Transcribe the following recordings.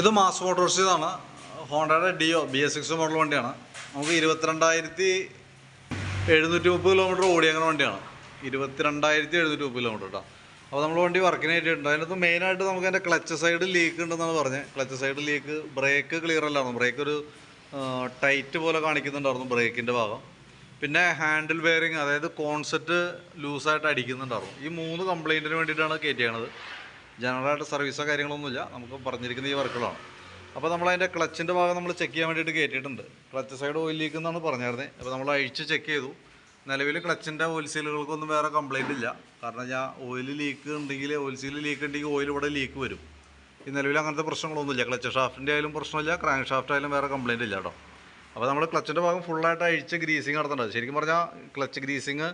ഇത് മാസ് മോട്ടോഴ്സിന്നാണ് ഹോണ്ടയുടെ Dio B S six model വണ്ടിയാണ്. നമുക്ക് ഇരുപത്തിരണ്ടായിരത്തി എഴുന്നൂറ്റി മുപ്പത് കിലോമീറ്റർ ഓടിയങ്ങനെ വണ്ടിയാണ്. ഇരുപത്തിരണ്ടായിരത്തി എഴുന്നൂറ്റി മുപ്പത് കിലോമീറ്റർ കേട്ടോ അപ്പോൾ നമ്മൾ വണ്ടി വർക്കിന് ആയിട്ടുണ്ട് അതിനകത്ത് മെയിനായിട്ട് നമുക്ക് അതിന്റെ ക്ലച്ച് സൈഡ് ലീക്ക് ഉണ്ടെന്നാണ് പറഞ്ഞത് clutch side leak brake clear അല്ലായിരുന്നു. ബ്രേക്ക് ഒരു ടൈറ്റ് പോലെ കാണിക്കുന്നുണ്ടായിരുന്നു ബ്രേക്കിന്റെ ഭാഗം. പിന്നെ ഹാൻഡിൽ ബെയറിങ് അതായത് കോൺസെപ്റ്റ് ലൂസായിട്ട് അടിക്കുന്നുണ്ടാവും. ഈ മൂന്ന് കംപ്ലൈന്റിന് വേണ്ടിയിട്ടാണ് കയറ്റിയാണത് ജനറലായിട്ട് സർവീസോ കാര്യങ്ങളൊന്നുമില്ല. നമുക്ക് പറഞ്ഞിരിക്കുന്ന ഈ വർക്കുകളാണ്. അപ്പോൾ നമ്മൾ അതിന്റെ ക്ലച്ചിന്റെ ഭാഗം നമ്മൾ ചെക്ക് ചെയ്യാൻ വേണ്ടിയിട്ട് കയറ്റിയിട്ടുണ്ട് ക്ലച്ച് സൈഡ് ഓയിൽ ലീക്ക് എന്നാണ് പറഞ്ഞായിരുന്നത് അപ്പോൾ നമ്മൾ അഴിച്ച് ചെക്ക് ചെയ്തു. നിലവിൽ ക്ലച്ചിന്റെ ഓയിൽ സീലുകൾക്കൊന്നും വേറെ കംപ്ലൈന്റ് ഇല്ല. കാരണം ഞാൻ ഓയിൽ ലീക്ക് ഉണ്ടെങ്കിൽ ഓയിൽ സീൽ ലീക്ക് ഉണ്ടെങ്കിൽ ഓയിൽ ഇവിടെ ലീക്ക് വരും. ഈ നിലവിൽ അങ്ങനത്തെ പ്രശ്നങ്ങളൊന്നുമില്ല. ക്ലച്ച് ഷാഫ്റ്റിന്റെ ആയാലും പ്രശ്നമില്ല. ക്രാങ്ക് ഷാഫ്റ്റ് ആയാലും വേറെ കംപ്ലൈന്റ് ഇല്ല കേട്ടോ. അപ്പോൾ നമ്മൾ ക്ലച്ചിന്റെ ഭാഗം ഫുള്ളായിട്ട് അഴിച്ച് ഗ്രീസിങ് നടത്തേണ്ടത്. ശരിക്കും പറഞ്ഞാൽ ക്ലച്ച് ഗ്രീസിങ്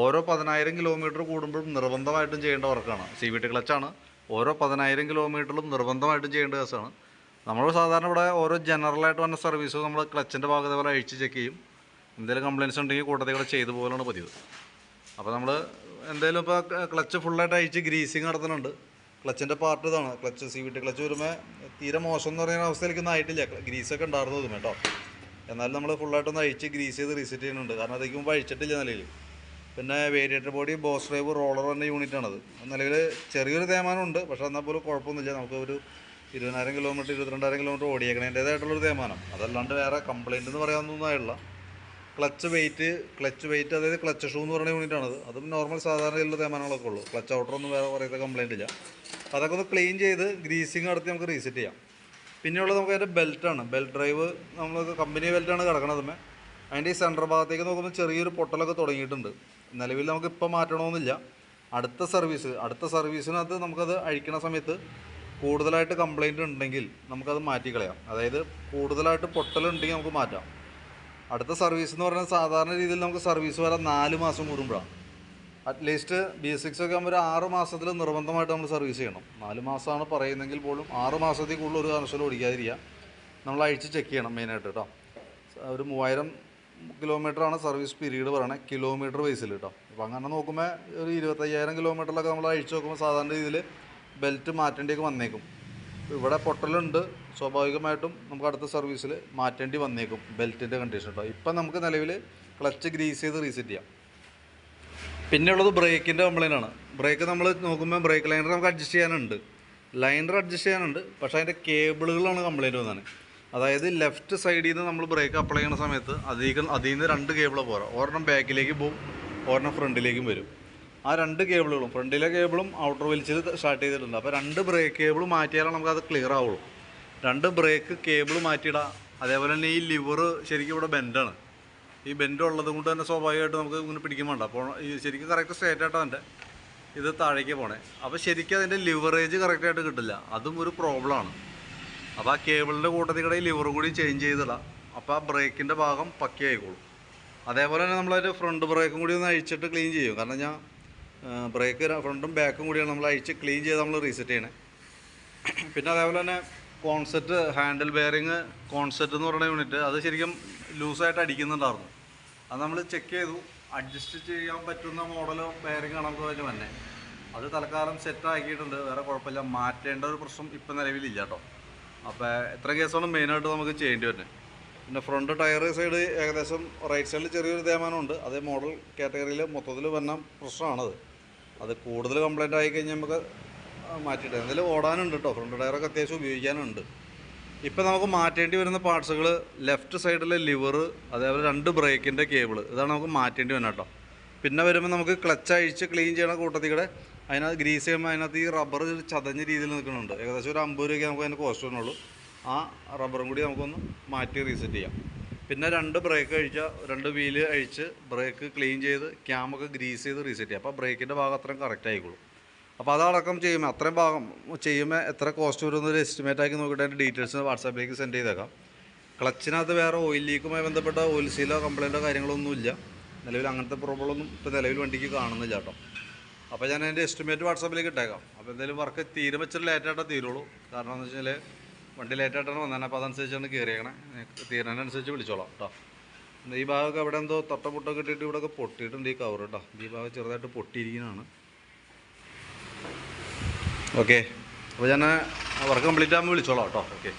ഓരോ പതിനായിരം കിലോമീറ്റർ കൂടുമ്പോഴും നിർബന്ധമായിട്ടും ചെയ്യേണ്ട വർക്കാണ്. സി വി ടി ക്ലച്ചാണ് ഓരോ പതിനായിരം കിലോമീറ്ററിലും നിർബന്ധമായിട്ടും ചെയ്യേണ്ട കേസാണ്. നമ്മൾ സാധാരണ ഇവിടെ ഓരോ ജനറലായിട്ട് വന്ന സർവീസ് നമ്മൾ ക്ലച്ചിന്റെ ഭാഗം ഇതേപോലെ അഴിച്ച് ചെക്ക് ചെയ്യും. എന്തെങ്കിലും കംപ്ലയിൻസ് ഉണ്ടെങ്കിൽ കൂട്ടത്തിൽ കൂടെ ചെയ്തു പോകലാണ് പതിവ്. അപ്പോൾ നമ്മൾ എന്തെങ്കിലും ഇപ്പോൾ ക്ലച്ച് ഫുള്ളായിട്ട് അഴിച്ച് ഗ്രീസിങ് നടത്തുന്നുണ്ട്. ക്ലച്ചിന്റെ പാർട്ട് ഇതാണ്. Clutch C V T clutch വരുമ്പോൾ തീരെ മോശം എന്ന് പറയുന്ന അവസ്ഥയിലേക്കൊന്നും ആയിട്ടില്ല. ഗ്രീസൊക്കെ ഉണ്ടായിരുന്നു കേട്ടോ. എന്നാലും നമ്മൾ ഫുള്ളായിട്ടൊന്ന് അഴിച്ച് ഗ്രീസ് ചെയ്ത് റീസെറ്റ് ചെയ്യുന്നുണ്ട്. കാരണം അതേക്ക് മുമ്പ് അഴിച്ചിട്ടില്ല നിലയിൽ പിന്നെ variator body boss drive roller എന്ന യൂണിറ്റാണത് നിലവിൽ ചെറിയൊരു തേമാനം ഉണ്ട് പക്ഷേ എന്നാൽ പോലും കുഴപ്പമൊന്നുമില്ല. നമുക്ക് ഒരു ഇരുപതിനായിരം കിലോമീറ്റർ ഇരുപത്തിരണ്ടായിരം കിലോമീറ്റർ ഓടിയേക്കണേന്റേതായിട്ടുള്ളൊരു തേമാനം. അതല്ലാണ്ട് വേറെ കംപ്ലയിന്റ് എന്ന് പറയാവുന്നതായുള്ള ക്ലച്ച് വെയിറ്റ് ക്ലച്ച് വെയിറ്റ് അതായത് ക്ലച്ച് ഷൂ എന്ന് പറയുന്ന യൂണിറ്റാണത് അതും നോർമൽ സാധാരണ രീതിയിലുള്ള തേമാനങ്ങളൊക്കെ ഉള്ളൂ. ക്ലച്ച് ഔട്ടറൊന്നും വേറെ പറയുന്ന കംപ്ലയിന്റ് ഇല്ല. അതൊക്കെ ഒന്ന് ക്ലീൻ ചെയ്ത് ഗ്രീസിങ് നടത്തി നമുക്ക് റീസെറ്റ് ചെയ്യാം. പിന്നെയുള്ളത് നമുക്ക് അതിന്റെ ബെൽറ്റാണ് ബെൽറ്റ് ഡ്രൈവ് നമ്മൾ കമ്പനി ബെൽറ്റാണ് കിടക്കണത് മേ അതിന്റെ ഈ സെന്റർ ഭാഗത്തേക്ക് നോക്കുമ്പോൾ ചെറിയൊരു പൊട്ടലൊക്കെ തുടങ്ങിയിട്ടുണ്ട്. നിലവിൽ നമുക്ക് ഇപ്പോൾ മാറ്റണമെന്നില്ല അടുത്ത സർവീസ് അടുത്ത സർവീസിനകത്ത് നമുക്കത് അഴിക്കണ സമയത്ത് കൂടുതലായിട്ട് കംപ്ലൈന്റ് ഉണ്ടെങ്കിൽ നമുക്കത് മാറ്റിക്കളയാം. അതായത് കൂടുതലായിട്ട് പൊട്ടലുണ്ടെങ്കിൽ നമുക്ക് മാറ്റാം. അടുത്ത സർവീസ് എന്ന് പറഞ്ഞാൽ സാധാരണ രീതിയിൽ നമുക്ക് സർവീസ് വരാൻ നാല് മാസം കൂടുമ്പോഴാണ്. അറ്റ്ലീസ്റ്റ് ബി എസ് സിക്സ് ഒക്കെ ആകുമ്പോൾ ഒരു ആറ് മാസത്തിൽ നിർബന്ധമായിട്ട് നമ്മൾ സർവീസ് ചെയ്യണം. നാല് മാസമാണ് പറയുന്നെങ്കിൽ പോലും ആറ് മാസത്തിൽ കൂടുതൽ ഒരു കാരണവശാലും ഓടിക്കാതിരിക്കുക. നമ്മൾ അഴിച്ച് ചെക്ക് ചെയ്യണം മെയിനായിട്ട് കേട്ടോ ഒരു മൂവായിരം കിലോമീറ്ററാണ് സർവീസ് പീരീഡ് പറയണത് കിലോമീറ്റർ ബേസിൽ കേട്ടോ അപ്പോൾ അങ്ങനെ നോക്കുമ്പോൾ ഒരു ഇരുപത്തയ്യായിരം കിലോമീറ്ററിലൊക്കെ നമ്മൾ അഴിച്ച് നോക്കുമ്പോൾ സാധാരണ രീതിയിൽ ബെൽറ്റ് മാറ്റേണ്ടിയൊക്കെ വന്നേക്കും. ഇവിടെ പൊട്ടലുണ്ട്. സ്വാഭാവികമായിട്ടും നമുക്ക് അടുത്ത സർവീസിൽ മാറ്റേണ്ടി വന്നേക്കും ബെൽറ്റിന്റെ കണ്ടീഷൻ കേട്ടോ ഇപ്പം നമുക്ക് നിലവിൽ ക്ലച്ച് ഗ്രീസ് ചെയ്ത് റീസെറ്റ് ചെയ്യാം. പിന്നെ ഉള്ളത് ബ്രേക്കിന്റെ കംപ്ലൈന്റ് ആണ് ബ്രേക്ക് നമ്മൾ നോക്കുമ്പോൾ ബ്രേക്ക് ലൈനർ നമുക്ക് അഡ്ജസ്റ്റ് ചെയ്യാനുണ്ട്. ലൈനർ അഡ്ജസ്റ്റ് ചെയ്യാനുണ്ട്. പക്ഷേ അതിന്റെ കേബിളുകളാണ് കംപ്ലൈന്റ് വന്നത്. അതായത് ലെഫ്റ്റ് സൈഡിൽ നിന്ന് നമ്മൾ ബ്രേക്ക് അപ്ലൈ ചെയ്യുന്ന സമയത്ത് അധികം അതിൽ നിന്ന് രണ്ട് കേബിളാണ് പോരാ. ഒരെണ്ണം ബാക്കിലേക്ക് പോകും ഒരെണ്ണം ഫ്രണ്ടിലേക്കും വരും. ആ രണ്ട് കേബിളുകളും ഫ്രണ്ടിലെ കേബിളും ഔട്ടർ വലിച്ചിൽ സ്റ്റാർട്ട് ചെയ്തിട്ടുണ്ട്. അപ്പോൾ രണ്ട് ബ്രേക്ക് കേബിൾ മാറ്റിയാലാണ് നമുക്കത് ക്ലിയർ ആവുള്ളൂ. രണ്ട് ബ്രേക്ക് കേബിൾ മാറ്റിയിടാം. അതേപോലെ തന്നെ ഈ ലിവർ ശരിക്കും ഇവിടെ ബെൻഡാണ്. ഈ ബെൻഡ് ഉള്ളത് കൊണ്ട് തന്നെ സ്വാഭാവികമായിട്ട് നമുക്ക് ഇങ്ങനെ പിടിക്കാൻ വേണ്ട അപ്പോൾ ഈ ശരിക്കും കറക്റ്റ് സ്ട്രേറ്റ് ആയിട്ടാണ് എന്റെ ഇത് താഴേക്ക് പോണേ. അപ്പോൾ ശരിക്കും അതിന്റെ ലിവറേജ് കറക്റ്റായിട്ട് കിട്ടില്ല. അതും ഒരു പ്രോബ്ലമാണ് അപ്പോൾ ആ കേബിളിന്റെ കൂട്ടത്തിൽ കൂടെ ഈ ലിവർ കൂടി ചേഞ്ച് ചെയ്തിടാം. അപ്പോൾ ആ ബ്രേക്കിന്റെ ഭാഗം പക്കി ആയിക്കോളും. അതേപോലെ തന്നെ നമ്മളതിന്റെ ഫ്രണ്ട് ബ്രേക്കും കൂടി ഒന്ന് അഴിച്ചിട്ട് ക്ലീൻ ചെയ്യും. കാരണം ഞാൻ ബ്രേക്ക് ഫ്രണ്ടും ബാക്കും കൂടിയാണ് നമ്മൾ അഴിച്ച് ക്ലീൻ ചെയ്ത് നമ്മൾ റീസെറ്റ് ചെയ്യണേ. പിന്നെ അതേപോലെ തന്നെ കോൺസെപ്റ്റ് ഹാൻഡിൽ ബെയറിങ് കോൺസെപ്റ്റ് എന്ന് പറയുന്ന യൂണിറ്റ് അത് ശരിക്കും ലൂസായിട്ട് അടിക്കുന്നുണ്ടായിരുന്നു. അത് നമ്മൾ ചെക്ക് ചെയ്തു. അഡ്ജസ്റ്റ് ചെയ്യാൻ പറ്റുന്ന മോഡലോ ബെയറിംഗ് ആണ് അതിന് തന്നെ. അത് തൽക്കാലം സെറ്റ് ആക്കിയിട്ടുണ്ട്. വേറെ കുഴപ്പമില്ല. മാറ്റേണ്ട ഒരു പ്രശ്നം ഇപ്പം നിലവിലില്ല കേട്ടോ. അപ്പോൾ എത്ര കേസാണ് മെയിനായിട്ട് നമുക്ക് ചെയ്യേണ്ടി വരുന്നത്. പിന്നെ ഫ്രണ്ട് ടയർ സൈഡ് ഏകദേശം റൈറ്റ് സൈഡിൽ ചെറിയൊരു തേമാനമുണ്ട് അതേ മോഡൽ കാറ്റഗറിയിൽ മൊത്തത്തിൽ വന്ന പ്രശ്നമാണത്. അത് കൂടുതൽ കംപ്ലൈന്റ് ആയിക്കഴിഞ്ഞാൽ നമുക്ക് മാറ്റിയിട്ട്. എന്തായാലും ഓടാനുണ്ട് കേട്ടോ ഫ്രണ്ട് ടയറൊക്കെ അത്യാവശ്യം ഉപയോഗിക്കാനുണ്ട്. ഇപ്പം നമുക്ക് മാറ്റേണ്ടി വരുന്ന പാർട്സുകൾ ലെഫ്റ്റ് സൈഡിലെ ലിവർ അതേപോലെ രണ്ട് ബ്രേക്കിന്റെ കേബിൾ ഇതാണ് നമുക്ക് മാറ്റേണ്ടി വരുന്നത് കേട്ടോ പിന്നെ വരുമ്പോൾ നമുക്ക് ക്ലച്ച് അഴിച്ച് ക്ലീൻ ചെയ്യണ കൂട്ടത്തിൽ കൂടെ അതിനകത്ത് ഗ്രീസ് ചെയ്യുമ്പോൾ അതിനകത്ത് ഈ റബ്ബർ ചതഞ്ഞ രീതിയിൽ നിൽക്കുന്നുണ്ട്. ഏകദേശം ഒരു അമ്പത് രൂപയ്ക്ക് നമുക്ക് അതിന് കോസ്റ്റ് വന്നുള്ളൂ ആ റബ്ബറും കൂടി നമുക്കൊന്ന് മാറ്റി റീസെറ്റ് ചെയ്യാം. പിന്നെ രണ്ട് ബ്രേക്ക് അഴിച്ചാൽ രണ്ട് വീൽ അഴിച്ച് ബ്രേക്ക് ക്ലീൻ ചെയ്ത് ക്യാമൊക്കെ ഗ്രീസ് ചെയ്ത് റീസെറ്റ് ചെയ്യാം. അപ്പോൾ ബ്രേക്കിന്റെ ഭാഗം അത്രയും കറക്റ്റ് ആയിക്കോളും. അപ്പോൾ അതടക്കം ചെയ്യുമ്പോൾ അത്രയും ഭാഗം ചെയ്യുമ്പോൾ എത്ര കോസ്റ്റ് വരും എന്നൊരു എസ്റ്റിമേറ്റ് ആക്കി നോക്കിയിട്ട് അതിന്റെ ഡീറ്റെയിൽസ് വാട്സാപ്പിലേക്ക് സെൻഡ് ചെയ്തേക്കാം. ക്ലച്ചിനകത്ത് വേറെ ഓയിൽ ലീക്കുമായി ബന്ധപ്പെട്ട ഓയിൽ സീലോ കംപ്ലൈന്റോ കാര്യങ്ങളൊന്നുമില്ല നിലവിൽ അങ്ങനത്തെ പ്രോബ്ലം ഒന്നും ഇപ്പോൾ നിലവിൽ വണ്ടിക്ക് കാണുന്നില്ല കേട്ടോ. അപ്പോൾ ഞാൻ അതിന്റെ എസ്റ്റിമേറ്റ് വാട്സാപ്പിലേക്ക് ഇട്ടേക്കാം. അപ്പോൾ എന്തെങ്കിലും വർക്ക് തീരെ വെച്ചിട്ട് ലേറ്റായിട്ടേ തീരുള്ളൂ. കാരണം എന്ന് വെച്ചാൽ വണ്ടി ലേറ്റായിട്ടാണ് വന്നത് അപ്പോൾ അതനുസരിച്ചാണ് കയറിയേക്കണേ തീരുന്നതിനനുസരിച്ച് വിളിച്ചോളാം കേട്ടോ. ഈ ഭാഗമൊക്കെ അവിടെ എന്തോ തൊട്ടപൊട്ടൊക്കെ ഇട്ടിട്ട് ഇവിടെയൊക്കെ പൊട്ടിയിട്ടുണ്ട് ഈ കവർ കേട്ടോ. ഈ ഭാഗം ചെറുതായിട്ട് പൊട്ടിയിരിക്കുന്നതാണ്. ഓക്കെ അപ്പോൾ ഞാൻ വർക്ക് കംപ്ലീറ്റ് ആകുമ്പോൾ വിളിച്ചോളാം കേട്ടോ. ഓക്കെ